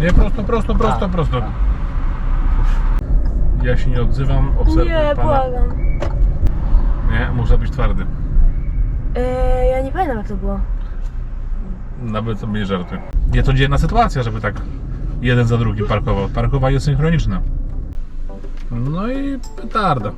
Nie, prosto, prosto, prosto, prosto. Ja się nie odzywam, obserwuję Nie, pana. błagam. Nie, muszę być twardy. Eee, ja nie pamiętam jak to było. Nawet sobie nie żartuj. Nie, to dzienna sytuacja, żeby tak jeden za drugim parkował. Parkowanie synchroniczne. No i petarda.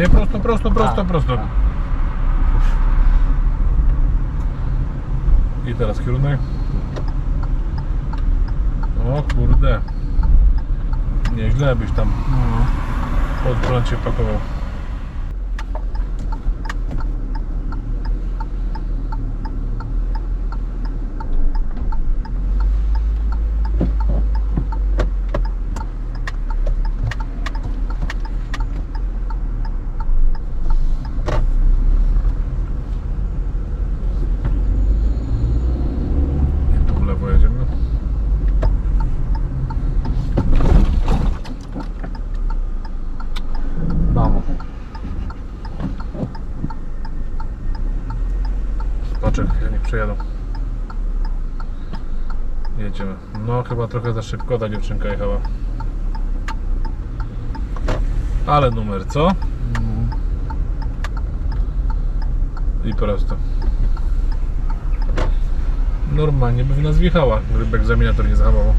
Nie, prosto, prosto, prosto, A, prosto. a. I teraz kierunek. O kurde. Nieźle byś tam No. pod prąd się pakował. Poczekaj, ja niech przejadą. Jedziemy. No chyba trochę za szybko ta dziewczynka jechała. Ale numer, co? I prosto. Normalnie by w nas wjechała, gdyby egzaminator nie zahamował.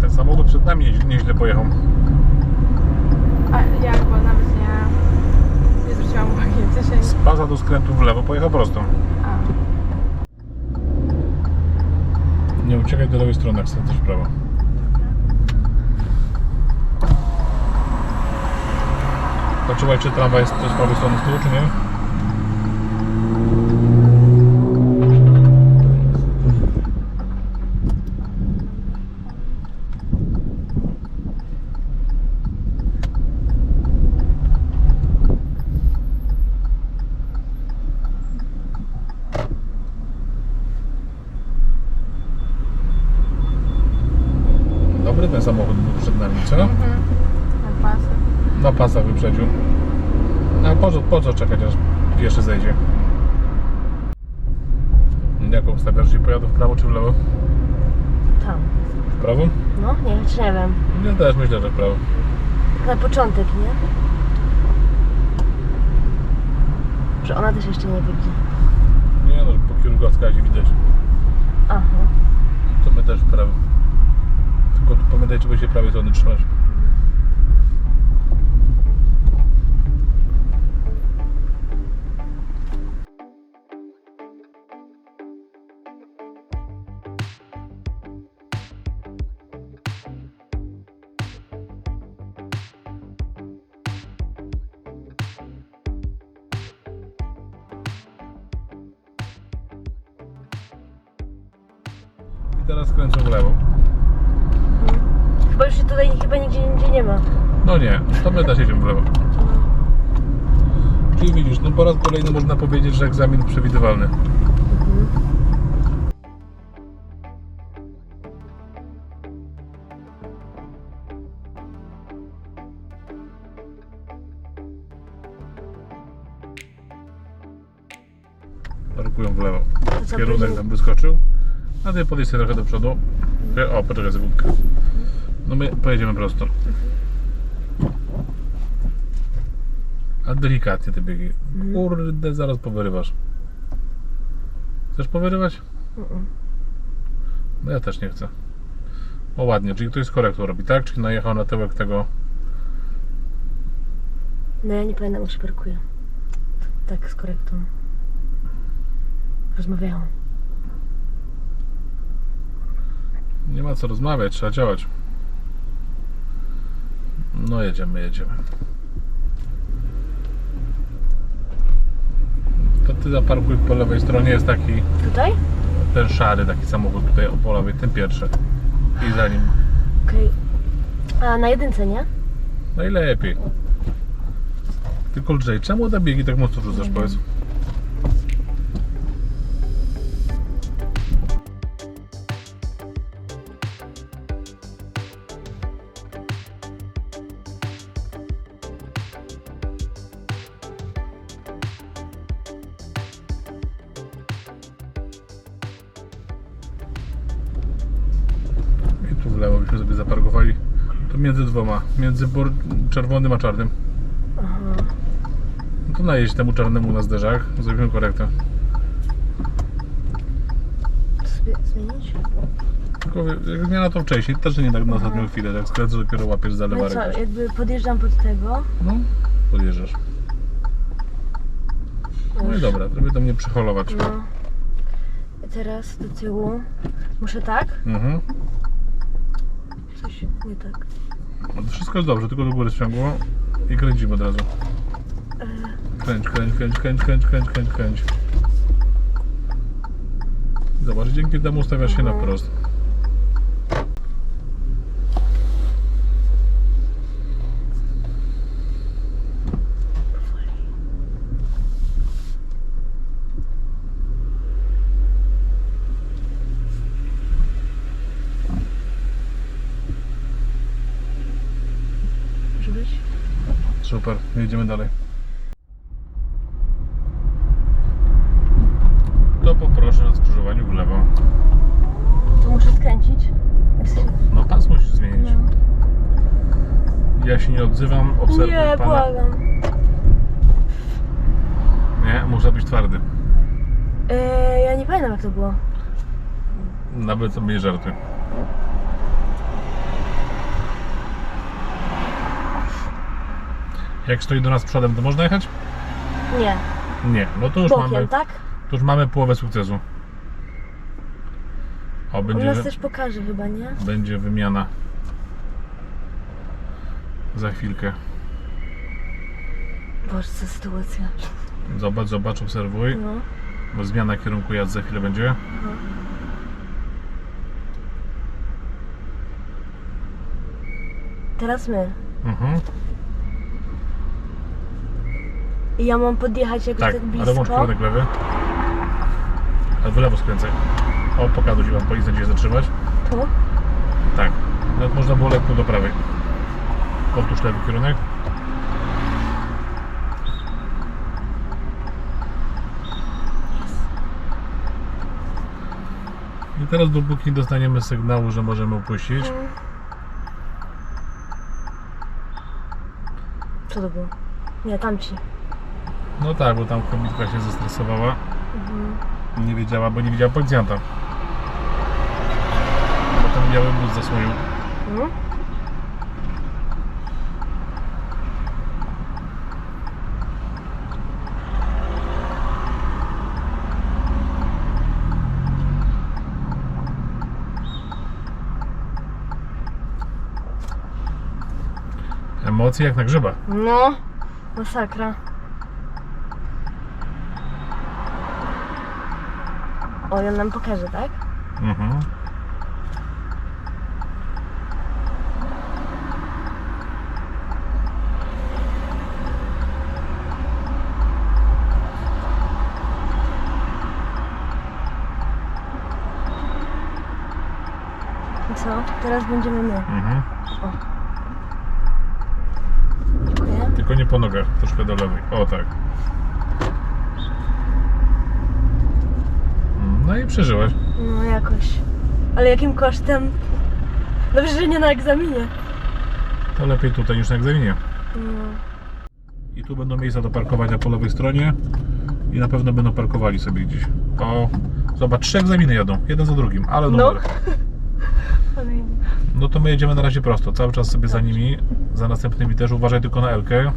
Ten samochód przed nami nieźle- nieźle pojechał. A jak, bo nawet nie, nie zwróciłam uwagi. W sensie... Z paza do skrętu w lewo pojechał prosto. A. Nie uciekaj do lewej strony, jak skręcasz w prawo. Poczułeś, czy tramwaj jest z prawej strony z tyłu, czy nie? Samochód był przed nami, co? Mhm. Na pasy. Na pasach wyprzedził. A po co, po co czekać, aż pieszy zejdzie? Jaką stawiasz się pojadę w prawo czy w lewo? Tam. W prawo? No, nie, nie wiem. Ja też myślę, że w prawo. Na początek, nie? Że ona też jeszcze nie widzi. Nie no, po kierunkowskazie widać. Aha. To my też w prawo. Tylko tu pamiętaj, żeby się prawej strony trzymać. Teraz skręcą w lewo. Chyba już się tutaj chyba nigdzie indziej nie ma. No nie, to my też jedziemy w lewo. Czyli widzisz, no po raz kolejny można powiedzieć, że egzamin przewidywalny. Parkują w lewo. Kierunek tam wyskoczył. A ty podejdź sobie trochę do przodu. O, poczekaj sekundkę. No my pojedziemy prosto. A delikatnie te biegi. Kurde, zaraz powyrywasz. Chcesz powyrywać? No ja też nie chcę. O ładnie, czyli ktoś z korektą robi, tak? Czyli najechał na tyłek tego. No ja nie pamiętam, jak się parkuje. Tak, z korektą. Rozmawiałam. Nie ma co rozmawiać, trzeba działać. No jedziemy, jedziemy. To ty zaparkuj po lewej stronie, jest taki Tutaj? ten szary taki samochód tutaj po lewej, ten pierwszy. I za nim. Okej. A na jedynce, nie? Najlepiej. Tylko lżej, czemu te biegi tak mocno rzucasz, powiedz? Tu między dwoma, między czerwonym a czarnym. Aha. No to najeźdź temu czarnemu na zderzak, zrobimy korektę. Zmienić? Tylko jak zmiana to wcześniej, też nie tak na ostatnią chwilę, jak skręcę dopiero łapiesz za No lewarek. co, jakby podjeżdżam pod tego. No, podjeżdżasz. No i dobra, żeby to mnie przyholować. No. Teraz do tyłu. Muszę tak? Mhm. Coś nie tak. No wszystko jest dobrze, tylko do góry sprzęgło i kręcimy od razu. Kręć, kręć, kręć, kręć, kręć, kręć, kręć, kręć. Zobacz, dzięki temu ustawiasz się na Mhm. prost. Może być? Super, jedziemy dalej. To poproszę na skrzyżowaniu w lewo. Tu muszę skręcić. No pas musisz zmienić. No. Ja się nie odzywam, obserwuj Nie, pana. błagam. Nie, muszę być twardy. Eee, ja nie pamiętam jak to było. Nawet sobie nie żartuj. Jak stoi do nas przodem, to można jechać? Nie. Nie, no to już Bokiem, mamy, tak? to już mamy połowę sukcesu. O, On będzie, nas też pokaże chyba, nie? będzie wymiana. Za chwilkę. Boże, co sytuacja. Zobacz, zobacz, obserwuj. No. Bo zmiana kierunku jazdy za chwilę będzie. Teraz my. Mhm. I ja mam podjechać jakoś Tak, tak, ale blisko. włącz kierunek lewy. Ale w lewo skręcaj. O, pokażę Ci Wam policjant się zatrzymać. Tu? Tak. Nawet można było lekko do prawej. Powtórz lewy kierunek. I teraz dopóki nie dostaniemy sygnału, że możemy opuścić, Co to było? Nie, tamci. No tak, bo tam kobitka się zestresowała. Nie wiedziała, bo nie widziała policjanta. Bo ten biały bus zasłonił. Mhm. Emocje jak na grzyba. No. Masakra. O, on nam pokaże, tak? Mhm. I co? Teraz będziemy my. Mhm. Dziękuję. Tylko nie po nogach, troszkę do lewej. O tak. No i przeżyłeś. No jakoś. Ale jakim kosztem? Dobrze, że nie na egzaminie. To lepiej tutaj niż na egzaminie. No. I tu będą miejsca do parkowania po lewej stronie. I na pewno będą parkowali sobie gdzieś. O, zobacz, trzy egzaminy jadą, jeden za drugim, ale No. numer. No to my jedziemy na razie prosto, cały czas sobie za nimi, za następnymi też. Uważaj tylko na Elkę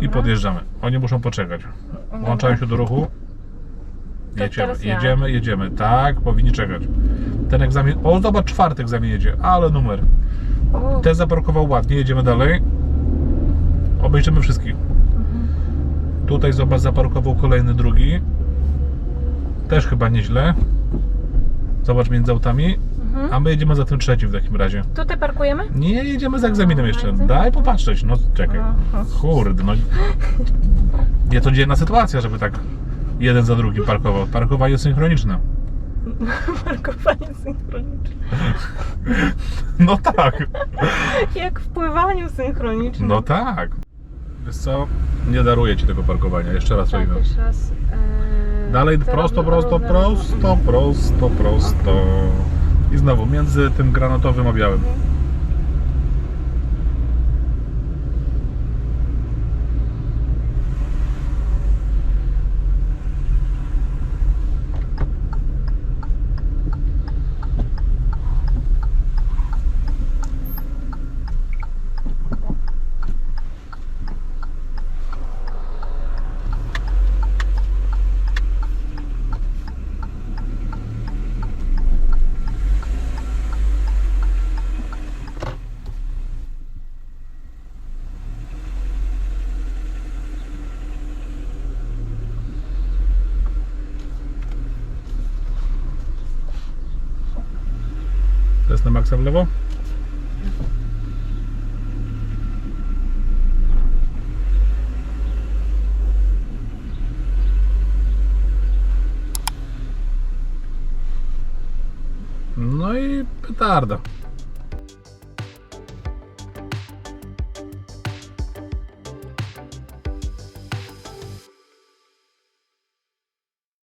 i podjeżdżamy. Oni muszą poczekać. Włączają się do ruchu. Jedziemy, ja. jedziemy, jedziemy. Tak, powinni czekać. Ten egzamin. O, zobacz, czwarty egzamin jedzie, ale numer. O, Ten zaparkował ładnie, jedziemy dalej. Obejrzymy wszystkich. Tutaj zobacz, zaparkował kolejny drugi. Też chyba nieźle. Zobacz między autami. mhm. A my jedziemy za tym trzecim w takim razie. Tutaj parkujemy? Nie, jedziemy za egzaminem A, jeszcze. egzamin? Daj popatrzeć. No czekaj. Kurde, no. Nie to dzienna sytuacja, żeby tak jeden za drugim parkował. Parkowanie synchroniczne. Parkowanie synchroniczne. No tak. Jak w pływaniu synchronicznym. No tak. Wiesz co? Nie daruję ci tego parkowania. Jeszcze raz tak, jeszcze raz. e, Dalej to prosto, prosto, prosto, prosto, prosto. I znowu między tym granatowym a białym. Maksa w lewo? No i petarda.